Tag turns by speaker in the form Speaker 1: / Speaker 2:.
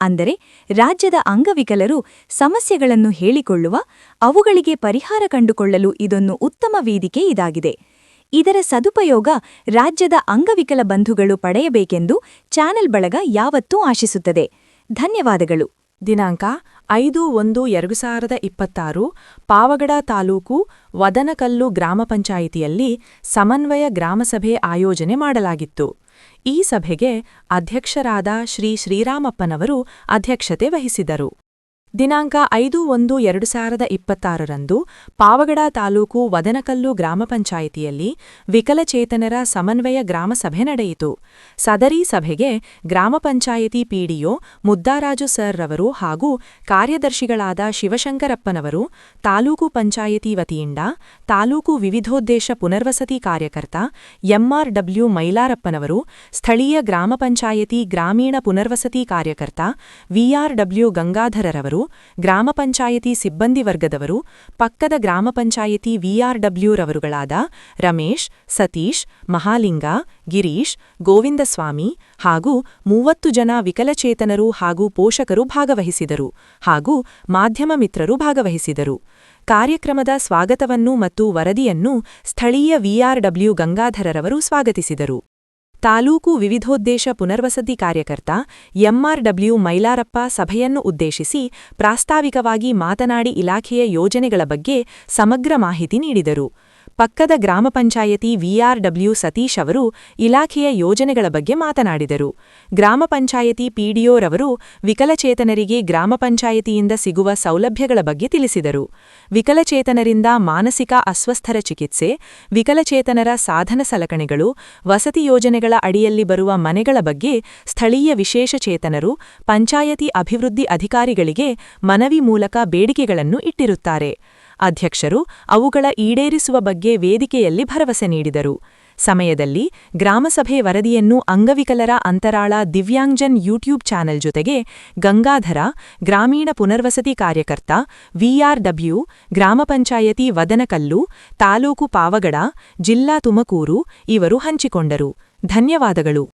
Speaker 1: ಅಂದರೆ ರಾಜ್ಯದ ಅಂಗವಿಕಲರು ಸಮಸ್ಯೆಗಳನ್ನು ಹೇಳಿಕೊಳ್ಳುವ, ಅವುಗಳಿಗೆ ಪರಿಹಾರ ಕಂಡುಕೊಳ್ಳಲು ಇದೊಂದು ಉತ್ತಮ ವೇದಿಕೆ ಇದಾಗಿದೆ. ಇದರ ಸದುಪಯೋಗ ರಾಜ್ಯದ ಅಂಗವಿಕಲ ಬಂಧುಗಳು ಪಡೆಯಬೇಕೆಂದು ಚಾನೆಲ್ ಬಳಗ ಯಾವತ್ತೂ ಆಶಿಸುತ್ತದೆ. ಧನ್ಯವಾದಗಳು.
Speaker 2: ದಿನಾಂಕ ಐದು ಒಂದು ಎರಡು ಸಾವಿರದ ಇಪ್ಪತ್ತಾರು, ಪಾವಗಡ ತಾಲೂಕು ವದನಕಲ್ಲು ಗ್ರಾಮ ಪಂಚಾಯಿತಿಯಲ್ಲಿ ಸಮನ್ವಯ ಗ್ರಾಮಸಭೆ ಆಯೋಜನೆ ಮಾಡಲಾಗಿತ್ತು. ಈ ಸಭೆಗೆ ಅಧ್ಯಕ್ಷರಾದ ಶ್ರೀ ಶ್ರೀರಾಮಪ್ಪನವರು ಅಧ್ಯಕ್ಷತೆ ವಹಿಸಿದರು. ದಿನಾಂಕ ಐದು ಒಂದು ಎರಡು ಸಾವಿರದ ಇಪ್ಪತ್ತಾರರಂದು ಪಾವಗಡ ತಾಲೂಕು ವದನಕಲ್ಲು ಗ್ರಾಮ ಪಂಚಾಯಿತಿಯಲ್ಲಿ ವಿಕಲಚೇತನರ ಸಮನ್ವಯ ಗ್ರಾಮಸಭೆ ನಡೆಯಿತು. ಸದರಿ ಸಭೆಗೆ ಗ್ರಾಮ ಪಂಚಾಯಿತಿ ಪಿಡಿಒ ಮುದ್ದಾರಾಜು ಸರ್ ರವರು ಹಾಗೂ ಕಾರ್ಯದರ್ಶಿಗಳಾದ ಶಿವಶಂಕರಪ್ಪನವರು, ತಾಲೂಕು ಪಂಚಾಯಿತಿ ವತಿಯಿಂದ ತಾಲೂಕು ವಿವಿಧೋದ್ದೇಶ ಪುನರ್ವಸತಿ ಕಾರ್ಯಕರ್ತ ಎಂಆರ್ಡಬ್ಲ್ಯೂ ಮೈಲಾರಪ್ಪನವರು, ಸ್ಥಳೀಯ ಗ್ರಾಮ ಪಂಚಾಯಿತಿ ಗ್ರಾಮೀಣ ಪುನರ್ವಸತಿ ಕಾರ್ಯಕರ್ತ ವಿಆರ್ಡಬ್ಲ್ಯೂ ಗಂಗಾಧರರವರು ಗ್ರಾಮ ಪಂಚಾಯಿತಿ ಸಿಬ್ಬಂದಿ ವರ್ಗದವರು, ಪಕ್ಕದ ಗ್ರಾಮ ಪಂಚಾಯಿತಿ ವಿಆರ್ಡಬ್ಲ್ಯೂರವರುಗಳಾದ ರಮೇಶ್, ಸತೀಶ್, ಮಹಾಲಿಂಗ, ಗಿರೀಶ್, ಗೋವಿಂದಸ್ವಾಮಿ ಹಾಗೂ ಮೂವತ್ತು ಜನ ವಿಕಲಚೇತನರು ಹಾಗೂ ಪೋಷಕರು ಭಾಗವಹಿಸಿದರು ಹಾಗೂ ಮಾಧ್ಯಮ ಮಿತ್ರರು ಭಾಗವಹಿಸಿದರು. ಕಾರ್ಯಕ್ರಮದ ಸ್ವಾಗತವನ್ನು ಮತ್ತು ವರದಿಯನ್ನು ಸ್ಥಳೀಯ ವಿಆರ್ಡಬ್ಲ್ಯೂ ಗಂಗಾಧರರವರು ಸ್ವಾಗತಿಸಿದರು. ತಾಲೂಕು ವಿವಿಧೋದ್ದೇಶ ಪುನರ್ವಸತಿ ಕಾರ್ಯಕರ್ತ ಎಂಆರ್ಡಬ್ಲ್ಯೂ ಮೈಲಾರಪ್ಪ ಸಭೆಯನ್ನು ಉದ್ದೇಶಿಸಿ ಪ್ರಾಸ್ತಾವಿಕವಾಗಿ ಮಾತನಾಡಿ ಇಲಾಖೆಯ ಯೋಜನೆಗಳ ಬಗ್ಗೆ ಸಮಗ್ರ ಮಾಹಿತಿ ನೀಡಿದರು. ಪಕ್ಕದ ಗ್ರಾಮ ಪಂಚಾಯತಿ ವಿಆರ್ಡಬ್ಲ್ಯೂ ಸತೀಶ್ ಅವರು ಇಲಾಖೆಯ ಯೋಜನೆಗಳ ಬಗ್ಗೆ ಮಾತನಾಡಿದರು. ಗ್ರಾಮ ಪಂಚಾಯತಿ ಪಿಡಿಒರವರು ವಿಕಲಚೇತನರಿಗೆ ಗ್ರಾಮ ಪಂಚಾಯತಿಯಿಂದ ಸಿಗುವ ಸೌಲಭ್ಯಗಳ ಬಗ್ಗೆ ತಿಳಿಸಿದರು. ವಿಕಲಚೇತನರಿಂದ ಮಾನಸಿಕ ಅಸ್ವಸ್ಥರ ಚಿಕಿತ್ಸೆ, ವಿಕಲಚೇತನರ ಸಾಧನ ಸಲಕಣೆಗಳು ವಸತಿ ಯೋಜನೆಗಳ ಅಡಿಯಲ್ಲಿ ಬರುವ ಮನೆಗಳ ಬಗ್ಗೆ ಸ್ಥಳೀಯ ವಿಶೇಷಚೇತನರು ಪಂಚಾಯತಿ ಅಭಿವೃದ್ಧಿ ಅಧಿಕಾರಿಗಳಿಗೆ ಮನವಿ ಮೂಲಕ ಬೇಡಿಕೆಗಳನ್ನು ಇಟ್ಟಿರುತ್ತಾರೆ. ಅಧ್ಯಕ್ಷರು ಅವುಗಳ ಈಡೇರಿಸುವ ಬಗ್ಗೆ ವೇದಿಕೆಯಲ್ಲಿ ಭರವಸೆ ನೀಡಿದರು. ಸಮಯದಲ್ಲಿ ಗ್ರಾಮಸಭೆ ವರದಿಯನ್ನು ಅಂಗವಿಕಲರ ಅಂತರಾಳ ದಿವ್ಯಾಂಗ್ಜನ್ ಯೂಟ್ಯೂಬ್ ಚಾನೆಲ್ ಜೊತೆಗೆ ಗಂಗಾಧರ, ಗ್ರಾಮೀಣ ಪುನರ್ವಸತಿ ಕಾರ್ಯಕರ್ತ ವಿಆರ್ಡಬ್ಲ್ಯೂ, ಗ್ರಾಮ ಪಂಚಾಯತಿ ವದನಕಲ್ಲು, ತಾಲೂಕು ಪಾವಗಡ, ಜಿಲ್ಲಾ ತುಮಕೂರು ಇವರು ಹಂಚಿಕೊಂಡರು. ಧನ್ಯವಾದಗಳು.